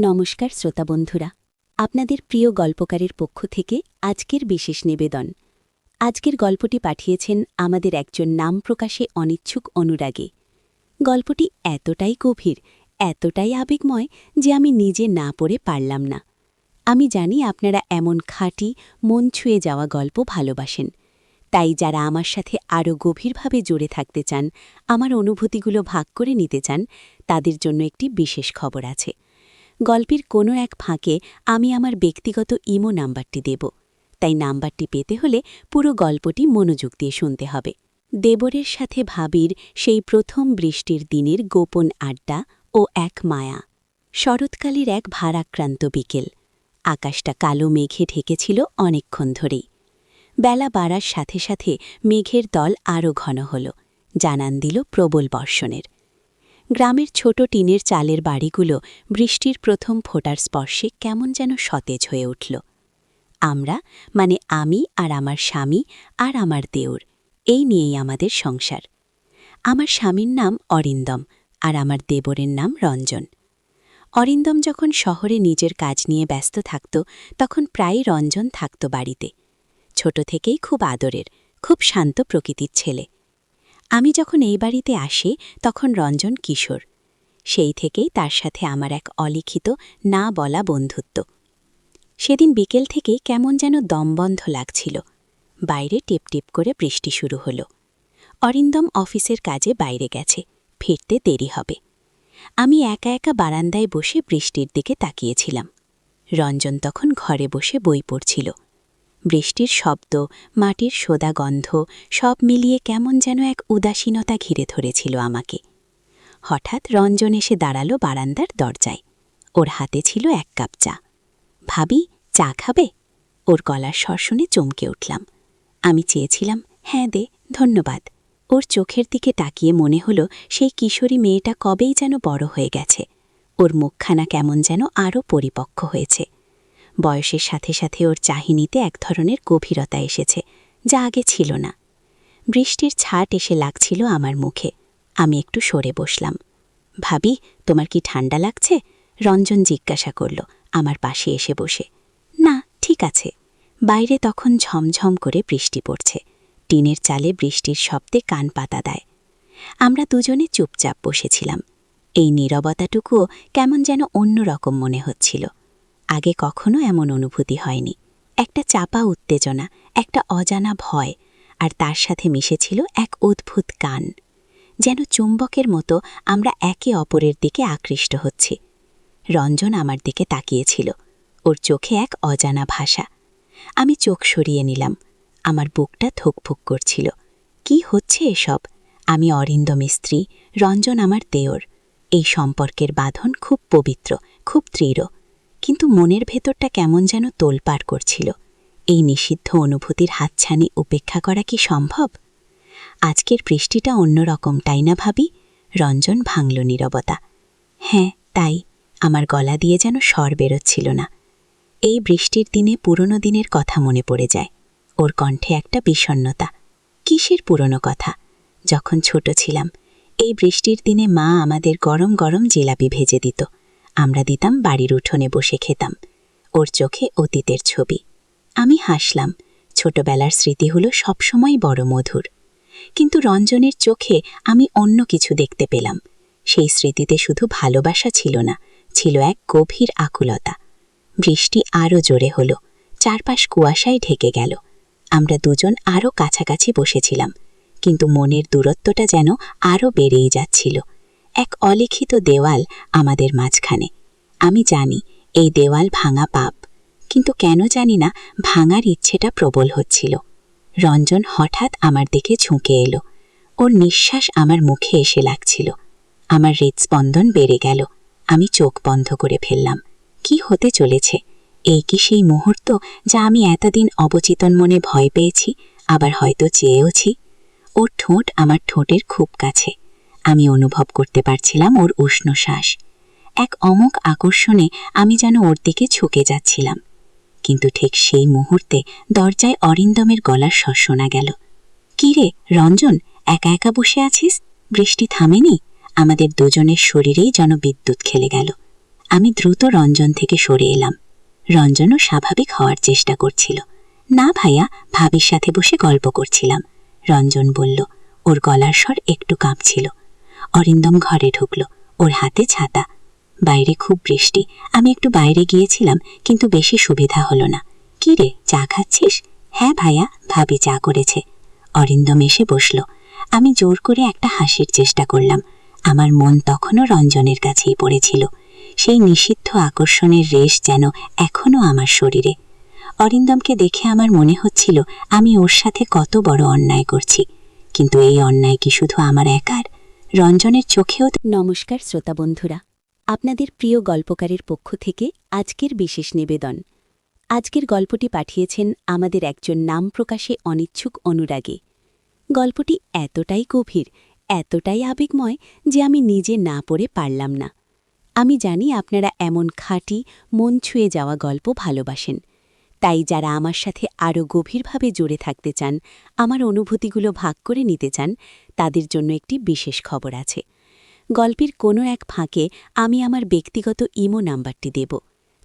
নমস্কার শ্রোতা বন্ধুরা। আপনাদের প্রিয় গল্পকারের পক্ষ থেকে আজকের বিশেষ নিবেদন। আজকের গল্পটি পাঠিয়েছেন আমাদের একজন নাম প্রকাশে অনিচ্ছুক অনুরাগে। গল্পটি এতটাই গভীর, এতটাই আবেগময় যে আমি নিজে না পড়ে পারলাম না। আমি জানি আপনারা এমন খাঁটি, মন ছুঁয়ে যাওয়া গল্প ভালোবাসেন। তাই যারা আমার সাথে আরও গভীরভাবে জুড়ে থাকতে চান, আমার অনুভূতিগুলো ভাগ করে নিতে চান, তাদের জন্য একটি বিশেষ খবর আছে। গল্পের কোনো এক ফাঁকে আমি আমার ব্যক্তিগত ইমো নাম্বারটি দেব। তাই নাম্বারটি পেতে হলে পুরো গল্পটি মনোযোগ দিয়ে শুনতে হবে। দেবরের সাথে ভাবির সেই প্রথম বৃষ্টির দিনের গোপন আড্ডা ও এক মায়া। শরৎকালের এক ভারাক্রান্ত বিকেল। আকাশটা কালো মেঘে ঢেকেছিল অনেকক্ষণ ধরেই। বেলা বাড়ার সাথে সাথে মেঘের দল আরও ঘন হল। জানান দিল প্রবল বর্ষণের। গ্রামের ছোট টিনের চালের বাড়িগুলো বৃষ্টির প্রথম ফোটার স্পর্শে কেমন যেন সতেজ হয়ে উঠল। আমরা মানে আমি আর আমার স্বামী আর আমার দেওর এই নিয়েই আমাদের সংসার। আমার স্বামীর নাম অরিন্দম আর আমার দেবরের নাম রঞ্জন। অরিন্দম যখন শহরে নিজের কাজ নিয়ে ব্যস্ত থাকত, তখন প্রায় রঞ্জন থাকত বাড়িতে। ছোট থেকেই খুব আদরের, খুব শান্ত প্রকৃতির ছেলে। আমি যখন এই বাড়িতে আসি, তখন রঞ্জন কিশোর। সেই থেকেই তার সাথে আমার এক অলিখিত, না বলা বন্ধুত্ব। সেদিন বিকেল থেকে কেমন যেন দমবন্ধ লাগছিল। বাইরে টিপ টিপ করে বৃষ্টি শুরু হলো। অরিন্দম অফিসের কাজে বাইরে গেছে, ফিরতে দেরি হবে। আমি একা একা বারান্দায় বসে বৃষ্টির দিকে তাকিয়েছিলাম। রঞ্জন তখন ঘরে বসে বই পড়ছিল। বৃষ্টির শব্দ, মাটির সোদা গন্ধ, সব মিলিয়ে কেমন যেন এক উদাসীনতা ঘিরে ধরেছিল আমাকে। হঠাৎ রঞ্জন এসে দাঁড়াল বারান্দার দরজায়। ওর হাতে ছিল এক কাপ চা। ভাবি, চা খাবে? ওর গলার শুনে চমকে উঠলাম। আমি চেয়েছিলাম হ্যাঁ দে, ধন্যবাদ। ওর চোখের দিকে তাকিয়ে মনে হলো সেই কিশোরী মেয়েটা কবেই যেন বড় হয়ে গেছে। ওর মুখখানা কেমন যেন আরও পরিপক্ক হয়েছে। বয়সের সাথে সাথে ওর চাহিনিতে এক ধরনের গভীরতা এসেছে, যা আগে ছিল না। বৃষ্টির ছাট এসে লাগছিল আমার মুখে। আমি একটু সরে বসলাম। ভাবি, তোমার কি ঠান্ডা লাগছে? রঞ্জন জিজ্ঞাসা করল, আমার পাশে এসে বসে। না, ঠিক আছে। বাইরে তখন ঝমঝম করে বৃষ্টি পড়ছে। টিনের চালে বৃষ্টির শব্দে কান পাতা দেয়। আমরা দুজনে চুপচাপ বসেছিলাম। এই নীরবতাটুকুও কেমন যেন অন্যরকম মনে হচ্ছিল। আগে কখনো এমন অনুভূতি হয়নি। একটা চাপা উত্তেজনা, একটা অজানা ভয়, আর তার সাথে মিশেছিল এক অদ্ভুত কান, যেন চুম্বকের মতো আমরা একে অপরের দিকে আকৃষ্ট হচ্ছি। রঞ্জন আমার দিকে তাকিয়েছিল, ওর চোখে এক অজানা ভাষা। আমি চোখ সরিয়ে নিলাম, আমার বুকটা থুকফুক করছিল। কি হচ্ছে এসব? আমি অরিন্দম স্ত্রী রঞ্জন আমার দেওর। এই সম্পর্কের বাঁধন খুব পবিত্র, খুব দৃঢ়। কিন্তু মনের ভেতরটা কেমন যেন তোলপাড় করছিল। এই নিষিদ্ধ অনুভূতির হাতছানি উপেক্ষা করা কি সম্ভব? আজকের বৃষ্টিটা অন্যরকম তাই না ভাবি? রঞ্জন ভাঙল নীরবতা। হ্যাঁ তাই। আমার গলা দিয়ে যেন স্বর বেরোচ্ছিল না। এই বৃষ্টির দিনে পুরনো দিনের কথা মনে পড়ে যায়। ওর কণ্ঠে একটা বিষণ্নতা কিসের পুরনো কথা? যখন ছোট ছিলাম, এই বৃষ্টির দিনে মা আমাদের গরম গরম জিলাপি ভেজে দিত। আমরা দিতাম বাড়ির উঠোনে বসে খেতাম। ওর চোখে অতীতের ছবি। আমি হাসলাম, ছোটবেলার স্মৃতি হলো সবসময় বড় মধুর। কিন্তু রঞ্জনের চোখে আমি অন্য কিছু দেখতে পেলাম। সেই স্মৃতিতে শুধু ভালোবাসা ছিল না, ছিল এক গভীর আকুলতা। বৃষ্টি আরও জোরে হলো, চারপাশ কুয়াশায় ঢেকে গেল। আমরা দুজন আরও কাছাকাছি বসেছিলাম, কিন্তু মনের দূরত্বটা যেন আরও বেড়েই যাচ্ছিল। এক অলিখিত দেওয়াল আমাদের মাঝখানে। আমি জানি, এই দেওয়াল ভাঙা পাপ, কিন্তু কেন জানি না ভাঙার ইচ্ছেটা প্রবল হচ্ছিল। রঞ্জন হঠাৎ আমার দিকে ঝুঁকে এলো। ওর নিঃশ্বাস আমার মুখে এসে লাগছিল। আমার হৃদস্পন্দন বেড়ে গেল। আমি চোখ বন্ধ করে ফেললাম। কি হতে চলেছে? এই কি সেই মুহূর্ত যা আমি এতদিন অবচেতন মনে ভয় পেয়েছি, আবার হয়তো চেয়েওছি? ওর ঠোঁট আমার ঠোঁটের খুব কাছে। আমি অনুভব করতে পারছিলাম ওর উষ্ণ শ্বাস। এক অমক আকর্ষণে আমি যেন ওর দিকে ঝুঁকে যাচ্ছিলাম। কিন্তু ঠিক সেই মুহূর্তে দরজায় অরিন্দমের গলার স্বর শোনা গেল। কি রে রঞ্জন, একা একা বসে আছিস? বৃষ্টি থামেনি? আমাদের দুজনের শরীরেই যেন বিদ্যুৎ খেলে গেল। আমি দ্রুত রঞ্জন থেকে সরে এলাম। রঞ্জনও স্বাভাবিক হওয়ার চেষ্টা করছিল। না ভাইয়া, ভাবির সাথে বসে গল্প করছিলাম। রঞ্জন বলল। ওর গলার স্বর একটু কাঁপছিল। অরিন্দম ঘরে ঢুকল। ওর হাতে ছাতা। বাইরে খুব বৃষ্টি। আমি একটু বাইরে গিয়েছিলাম, কিন্তু বেশি সুবিধা হলো না। কি রে, চা খাচ্ছিস? হ্যাঁ ভাইয়া, ভাবি চা করেছে। অরিন্দম এসে বসল। আমি জোর করে একটা হাসির চেষ্টা করলাম। আমার মন তখনও রঞ্জনের কাছেই পড়েছিল। সেই নিষিদ্ধ আকর্ষণের রেশ যেন এখনও আমার শরীরে। অরিন্দমকে দেখে আমার মনে হচ্ছিল, আমি ওর সাথে কত বড় অন্যায় করছি। কিন্তু এই অন্যায় কি শুধু আমার একার? রঞ্জনের চোখেও নমস্কার শ্রোতা বন্ধুরা। আপনাদের প্রিয় গল্পকারের পক্ষ থেকে আজকের বিশেষ নিবেদন। আজকের গল্পটি পাঠিয়েছেন আমাদের একজন নাম প্রকাশে অনিচ্ছুক অনুরাগে। গল্পটি এতটাই গভীর, এতটাই আবেগময় যে আমি নিজে না পড়ে পারলাম না। আমি জানি আপনারা এমন খাঁটি, মন ছুঁয়ে যাওয়া গল্প ভালোবাসেন। তাই যারা আমার সাথে আরও গভীরভাবে জুড়ে থাকতে চান, আমার অনুভূতিগুলো ভাগ করে নিতে চান, তাদের জন্য একটি বিশেষ খবর আছে। গল্পের কোনো এক ফাঁকে আমি আমার ব্যক্তিগত ইমো নাম্বারটি দেব।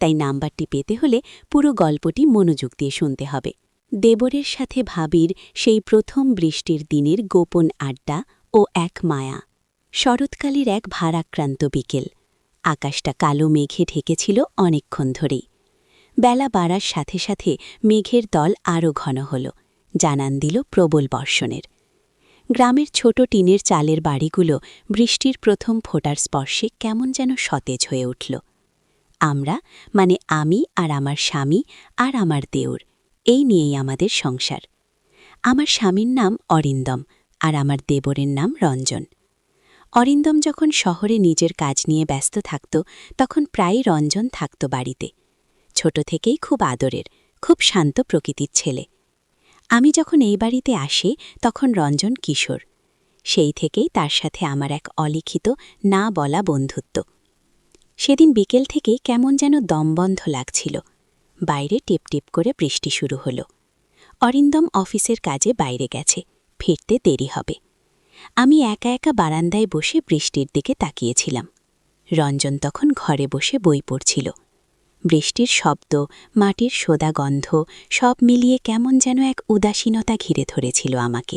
তাই নাম্বারটি পেতে হলে পুরো গল্পটি মনোযোগ দিয়ে শুনতে হবে। দেবরের সাথে ভাবির সেই প্রথম বৃষ্টির দিনের গোপন আড্ডা ও এক মায়া। শরৎকালের এক ভারাক্রান্ত বিকেল। আকাশটা কালো মেঘে ঢেকেছিল অনেকক্ষণ ধরেই। বেলা বাড়ার সাথে সাথে মেঘের দল আরও ঘন হল, জানান দিল প্রবল বর্ষণের। গ্রামের ছোট টিনের চালের বাড়িগুলো বৃষ্টির প্রথম ফোটার স্পর্শে কেমন যেন সতেজ হয়ে উঠল। আমরা মানে আমি আর আমার স্বামী আর আমার দেউর, এই নিয়েই আমাদের সংসার। আমার স্বামীর নাম অরিন্দম আর আমার দেবরের নাম রঞ্জন। অরিন্দম যখন শহরে নিজের কাজ নিয়ে ব্যস্ত থাকত, তখন প্রায় রঞ্জন থাকত বাড়িতে। ছোট থেকেই খুব আদরের, খুব শান্ত প্রকৃতির ছেলে। আমি যখন এই বাড়িতে আসি, তখন রঞ্জন কিশোর। সেই থেকেই তার সাথে আমার এক অলিখিত, না বলা বন্ধুত্ব। সেদিন বিকেল থেকে কেমন যেন দমবন্ধ লাগছিল। বাইরে টিপ টিপ করে বৃষ্টি শুরু হলো। অরিন্দম অফিসের কাজে বাইরে গেছে, ফিরতে দেরি হবে। আমি একা একা বারান্দায় বসে বৃষ্টির দিকে তাকিয়েছিলাম। রঞ্জন তখন ঘরে বসে বই পড়ছিল। বৃষ্টির শব্দ, মাটির সোদা গন্ধ, সব মিলিয়ে কেমন যেন এক উদাসীনতা ঘিরে ধরেছিল আমাকে।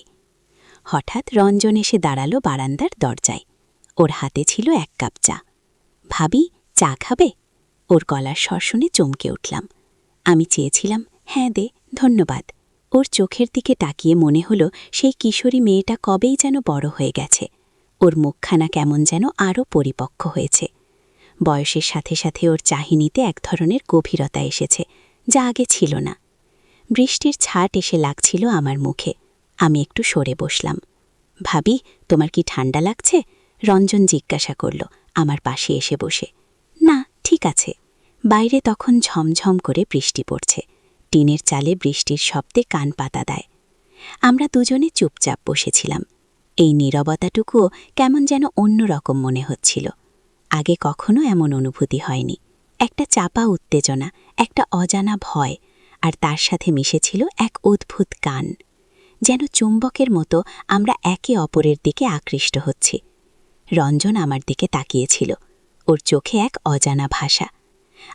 হঠাৎ রঞ্জন এসে দাঁড়াল বারান্দার দরজায়। ওর হাতে ছিল এক কাপ চা। ভাবি, চা খাবে? ওর গলার শুনে চমকে উঠলাম। আমি চেয়েছিলাম হ্যাঁ দে, ধন্যবাদ। ওর চোখের দিকে তাকিয়ে মনে হলো সেই কিশোরী মেয়েটা কবেই যেন বড় হয়ে গেছে। ওর মুখখানা কেমন যেন আরও পরিপক্ক হয়েছে। বয়সের সাথে সাথে ওর চাহিনিতে এক ধরনের গভীরতা এসেছে, যা আগে ছিল না। বৃষ্টির ছাট এসে লাগছিল আমার মুখে। আমি একটু সরে বসলাম। ভাবি, তোমার কি ঠান্ডা লাগছে? রঞ্জন জিজ্ঞাসা করল, আমার পাশে এসে বসে। না, ঠিক আছে। বাইরে তখন ঝমঝম করে বৃষ্টি পড়ছে। টিনের চালে বৃষ্টির শব্দে কান পাতা দেয়। আমরা দুজনে চুপচাপ বসেছিলাম। এই নীরবতাটুকুও কেমন যেন অন্যরকম মনে হচ্ছিল। আগে কখনো এমন অনুভূতি হয়নি। একটা চাপা উত্তেজনা, একটা অজানা ভয়, আর তার সাথে মিশেছিল এক অদ্ভুত কান যেন চুম্বকের মতো আমরা একে অপরের দিকে আকৃষ্ট হচ্ছি। রঞ্জন আমার দিকে তাকিয়েছিল। ওর চোখে এক অজানা ভাষা।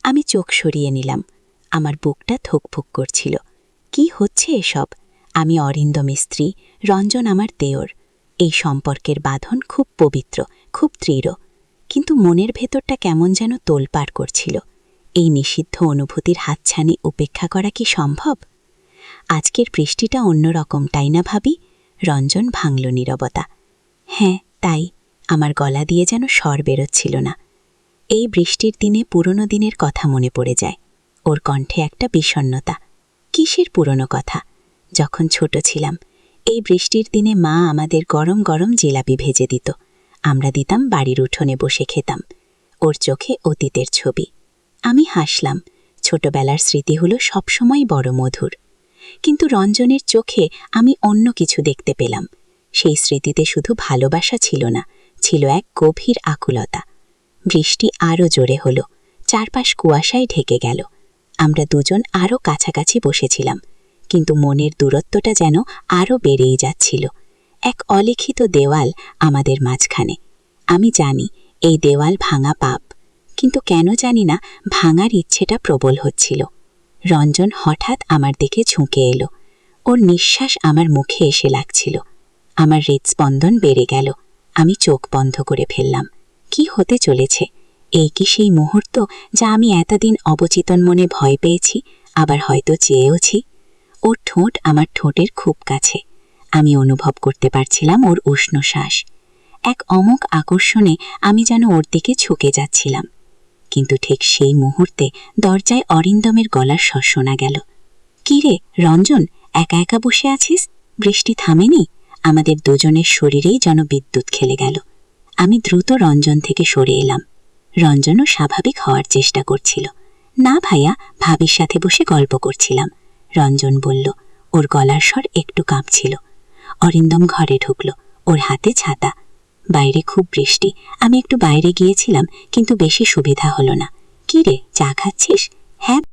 আমি চোখ সরিয়ে নিলাম। আমার বুকটা থুকফুক করছিল। কি হচ্ছে এসব? আমি অরিন্দম স্ত্রী রঞ্জন আমার দেওর। এই সম্পর্কের বাঁধন খুব পবিত্র, খুব দৃঢ়। কিন্তু মনের ভেতরটা কেমন যেন তোলপাড় করছিল। এই নিষিদ্ধ অনুভূতির হাতছানি উপেক্ষা করা কি সম্ভব? আজকের বৃষ্টিটা অন্যরকম তাই না ভাবি? রঞ্জন ভাঙল নীরবতা। হ্যাঁ তাই। আমার গলা দিয়ে যেন স্বর বেরোচ্ছিল না। এই বৃষ্টির দিনে পুরনো দিনের কথা মনে পড়ে যায়। ওর কণ্ঠে একটা বিষণ্নতা কিসের পুরনো কথা? যখন ছোট ছিলাম, এই বৃষ্টির দিনে মা আমাদের গরম গরম জিলাপি ভেজে দিত। আমরা দিতাম বাড়ির উঠোনে বসে খেতাম। ওর চোখে অতীতের ছবি। আমি হাসলাম, ছোটবেলার স্মৃতি হলো সবসময় বড় মধুর। কিন্তু রঞ্জনের চোখে আমি অন্য কিছু দেখতে পেলাম। সেই স্মৃতিতে শুধু ভালোবাসা ছিল না, ছিল এক গভীর আকুলতা। বৃষ্টি আরও জোরে হলো, চারপাশ কুয়াশায় ঢেকে গেল। আমরা দুজন আরও কাছাকাছি বসেছিলাম, কিন্তু মনের দূরত্বটা যেন আরও বেড়েই যাচ্ছিল। এক অলিখিত দেওয়াল আমাদের মাঝখানে। আমি জানি, এই দেওয়াল ভাঙা পাপ, কিন্তু কেন জানি না ভাঙার ইচ্ছেটা প্রবল হচ্ছিল। রঞ্জন হঠাৎ আমার দিকে ঝুঁকে এলো। ওর নিঃশ্বাস আমার মুখে এসে লাগছিল। আমার হৃদস্পন্দন বেড়ে গেল। আমি চোখ বন্ধ করে ফেললাম। কি হতে চলেছে? এই কি সেই মুহূর্ত যা আমি এতদিন অবচেতন মনে ভয় পেয়েছি, আবার হয়তো চেয়েওছি? ওর ঠোঁট আমার ঠোঁটের খুব কাছে। আমি অনুভব করতে পারছিলাম ওর উষ্ণ শ্বাস। এক অমক আকর্ষণে আমি যেন ওর দিকে ঝুঁকে যাচ্ছিলাম। কিন্তু ঠিক সেই মুহূর্তে দরজায় অরিন্দমের গলার স্বর শোনা গেল। কি রে রঞ্জন, একা একা বসে আছিস? বৃষ্টি থামেনি? আমাদের দুজনের শরীরেই যেন বিদ্যুৎ খেলে গেল। আমি দ্রুত রঞ্জন থেকে সরে এলাম। রঞ্জনও স্বাভাবিক হওয়ার চেষ্টা করছিল। না ভাইয়া, ভাবির সাথে বসে গল্প করছিলাম। রঞ্জন বলল। ওর গলার স্বর একটু কাঁপছিল। অরিন্দম ঘরে ঢুকল। ওর হাতে ছাতা। বাইরে খুব বৃষ্টি। আমি একটু বাইরে গিয়েছিলাম, কিন্তু বেশি সুবিধা হলো না। কি রে, চা খাচ্ছিস? হ্যাঁ